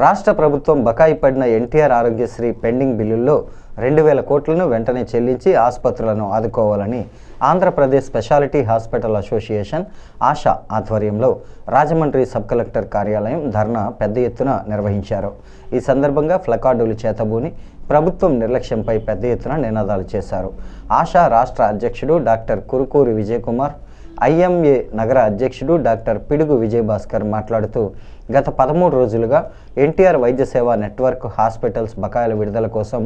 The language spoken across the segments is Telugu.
రాష్ట్ర ప్రభుత్వం బకాయి పడిన ఎన్టీఆర్ ఆరోగ్యశ్రీ పెండింగ్ బిల్లుల్లో రెండు వేల కోట్లను వెంటనే చెల్లించి ఆసుపత్రులను ఆదుకోవాలని Andhra Pradesh speciality hospital association Asha ఆధ్వర్యంలో రాజమండ్రి సబ్ కలెక్టర్ కార్యాలయం ధర్నా పెద్ద ఎత్తున నిర్వహించారు. ఈ సందర్భంగా ఫ్లకార్డులు చేతబూని ప్రభుత్వం నిర్లక్ష్యంపై పెద్ద ఎత్తున నినాదాలు చేశారు. ఆశా రాష్ట్ర అధ్యక్షుడు డాక్టర్ కురుకూరి విజయకుమార్ ఐఎంఏ నగర అధ్యక్షుడు డాక్టర్ పిడుగు విజయభాస్కర్ మాట్లాడుతూ గత పదమూడు రోజులుగా ఎన్టీఆర్ వైద్య సేవా నెట్వర్క్ హాస్పిటల్స్ బకాయిల విడుదల కోసం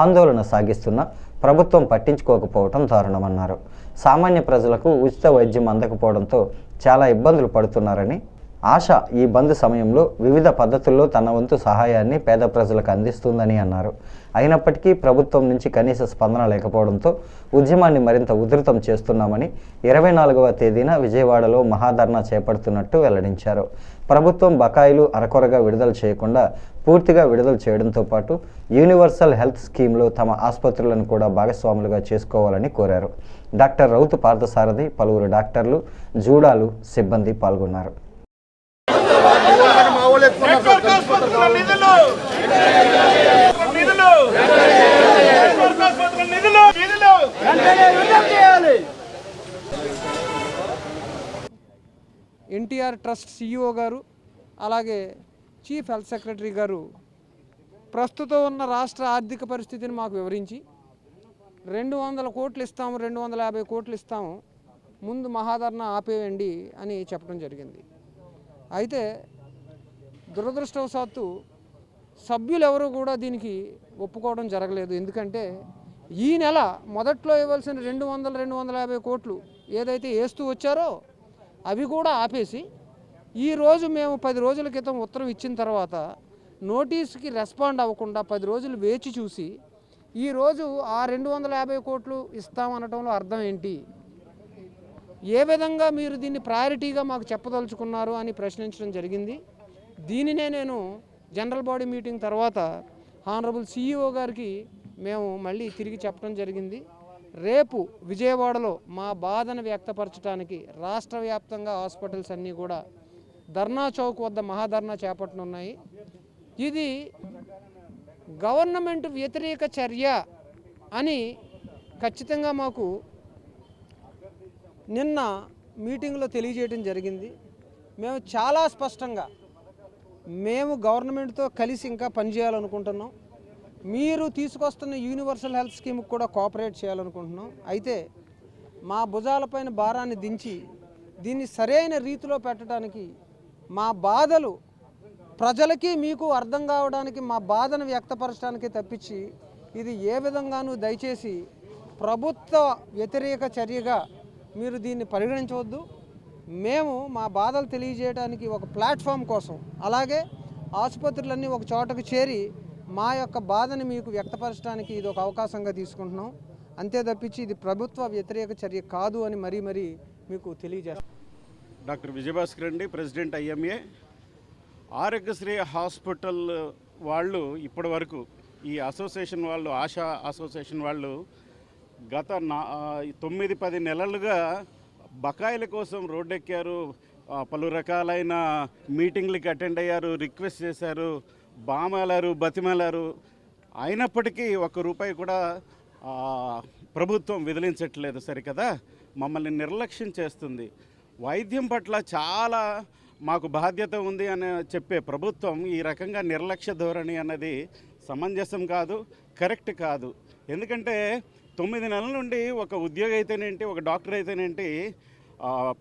ఆందోళన సాగిస్తున్న ప్రభుత్వం పట్టించుకోకపోవడం దారుణమన్నారు. సామాన్య ప్రజలకు ఉచిత వైద్యం అందకపోవడంతో చాలా ఇబ్బందులు పడుతున్నారని ఆశ ఈ బంద్ సమయంలో వివిధ పద్ధతుల్లో తన వంతు సహాయాన్ని పేద ప్రజలకు అందిస్తుందని అన్నారు. అయినప్పటికీ ప్రభుత్వం నుంచి కనీస స్పందన లేకపోవడంతో ఉద్యమాన్ని మరింత ఉధృతం చేస్తున్నామని ఇరవై నాలుగవ తేదీన విజయవాడలో మహాధర్నా చేపడుతున్నట్టు వెల్లడించారు. ప్రభుత్వం బకాయిలు అరకొరగా విడుదల చేయకుండా పూర్తిగా విడుదల చేయడంతో పాటు యూనివర్సల్ హెల్త్ స్కీమ్లో తమ ఆసుపత్రులను కూడా భాగస్వాములుగా చేసుకోవాలని కోరారు. డాక్టర్ రౌతు పార్థసారథి పలువురు డాక్టర్లు జూడాలు సిబ్బంది పాల్గొన్నారు. నిధులు నిధులు. ఎన్టీఆర్ ట్రస్ట్ సిఇఓ గారు అలాగే చీఫ్ హెల్త్ సెక్రటరీ గారు ప్రస్తుతం ఉన్న రాష్ట్ర ఆర్థిక పరిస్థితిని మాకు వివరించి రెండు వందల కోట్లు ఇస్తాము రెండు వందల యాభై కోట్లు ఇస్తాము ముందు మహాధరణ ఆపేయండి అని చెప్పడం జరిగింది. అయితే దురదృష్టవశాత్తు సభ్యులు ఎవరు కూడా దీనికి ఒప్పుకోవడం జరగలేదు. ఎందుకంటే ఈ నెల మొదట్లో ఇవ్వాల్సిన రెండు వందల రెండు వందల యాభై కోట్లు ఏదైతే వేస్తూ వచ్చారో అవి కూడా ఆపేసి ఈరోజు మేము పది రోజుల క్రితం ఉత్తరం ఇచ్చిన తర్వాత నోటీస్కి రెస్పాండ్ అవ్వకుండా పది రోజులు వేచి చూసి ఈరోజు ఆ రెండు వందల యాభై కోట్లు ఇస్తామనటంలో అర్థం ఏంటి? ఏ విధంగా మీరు దీన్ని ప్రయారిటీగా మాకు చెప్పదలుచుకున్నారు అని ప్రశ్నించడం జరిగింది. దీనినే నేను జనరల్ బాడీ మీటింగ్ తర్వాత హానరబుల్ సీఈఓ గారికి మేము మళ్ళీ తిరిగి చెప్పడం జరిగింది. రేపు విజయవాడలో మా బాధను వ్యక్తపరచడానికి రాష్ట్ర వ్యాప్తంగా హాస్పిటల్స్ అన్నీ కూడా ధర్నా చౌక్ వద్ద మహాధర్నా చేపట్టనున్నాయి ఇది గవర్నమెంట్ వ్యతిరేక చర్య అని ఖచ్చితంగా మాకు నిన్న మీటింగ్లో తెలియజేయడం జరిగింది. మేము చాలా స్పష్టంగా మేము గవర్నమెంట్తో కలిసి ఇంకా పనిచేయాలనుకుంటున్నాం. మీరు తీసుకొస్తున్న యూనివర్సల్ హెల్త్ స్కీమ్కి కూడా కోఆపరేట్ చేయాలనుకుంటున్నాం. అయితే మా భుజాలపైన భారాన్ని దించి దీన్ని సరైన రీతిలో పెట్టడానికి మా బాధలు ప్రజలకి మీకు అర్థం కావడానికి మా బాధను వ్యక్తపరచడానికి తప్పించి ఇది ఏ విధంగానూ దయచేసి ప్రభుత్వ వ్యతిరేక చర్యగా మీరు దీన్ని పరిగణించవద్దు. మేము మా బాధలు తెలియజేయడానికి ఒక ప్లాట్ఫామ్ కోసం అలాగే ఆసుపత్రులన్నీ ఒక చోటకు చేరి మా యొక్క బాధని మీకు వ్యక్తపరచడానికి ఇది ఒక అవకాశంగా తీసుకుంటున్నాం. అంతే తప్పించి ఇది ప్రభుత్వ వ్యతిరేక చర్య కాదు అని మరీ మరీ మీకు తెలియజేస్తాం. డాక్టర్ విజయభాస్కర్ అండి ప్రెసిడెంట్ ఐఎంఏ. ఆరోగ్యశ్రీ హాస్పిటల్ వాళ్ళు ఇప్పటి వరకు ఈ అసోసియేషన్ వాళ్ళు ఆశా అసోసియేషన్ వాళ్ళు గత నా తొమ్మిది పది నెలలుగా బకాయిల కోసం రోడ్డెక్కారు. పలు రకాలైన మీటింగ్లకి అటెండ్ అయ్యారు రిక్వెస్ట్ చేశారు బామాలారు బతిమాలారు. అయినప్పటికీ ఒక్క రూపాయి కూడా ప్రభుత్వం విదిలించట్లేదు సరికదా? మమ్మల్ని నిర్లక్ష్యం చేస్తుంది. వైద్యం పట్ల చాలా మాకు బాధ్యత ఉంది అని చెప్పే ప్రభుత్వం ఈ రకంగా నిర్లక్ష్య ధోరణి అన్నది సమంజసం కాదు కరెక్ట్ కాదు. ఎందుకంటే తొమ్మిది నెలల నుండి ఒక ఉద్యోగి అయితేనేంటి ఒక డాక్టర్ అయితేనేంటి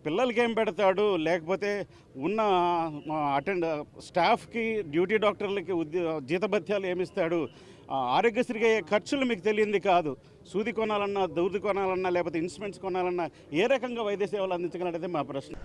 పిల్లలకి ఏం పెడతాడు? లేకపోతే ఉన్న అటెండ్ స్టాఫ్కి డ్యూటీ డాక్టర్లకి ఉద్యో జీతభత్యాలు ఏమిస్తాడు ఆరోగ్యశ్రీకి అయ్యే ఖర్చులు మీకు తెలియంది కాదు. సూది కొనాలన్నా దూది కొనాలన్నా లేకపోతే ఇన్స్ట్రుమెంట్స్ కొనాలన్నా ఏ రకంగా వైద్య సేవలు అందించగలనేది మా ప్రశ్న.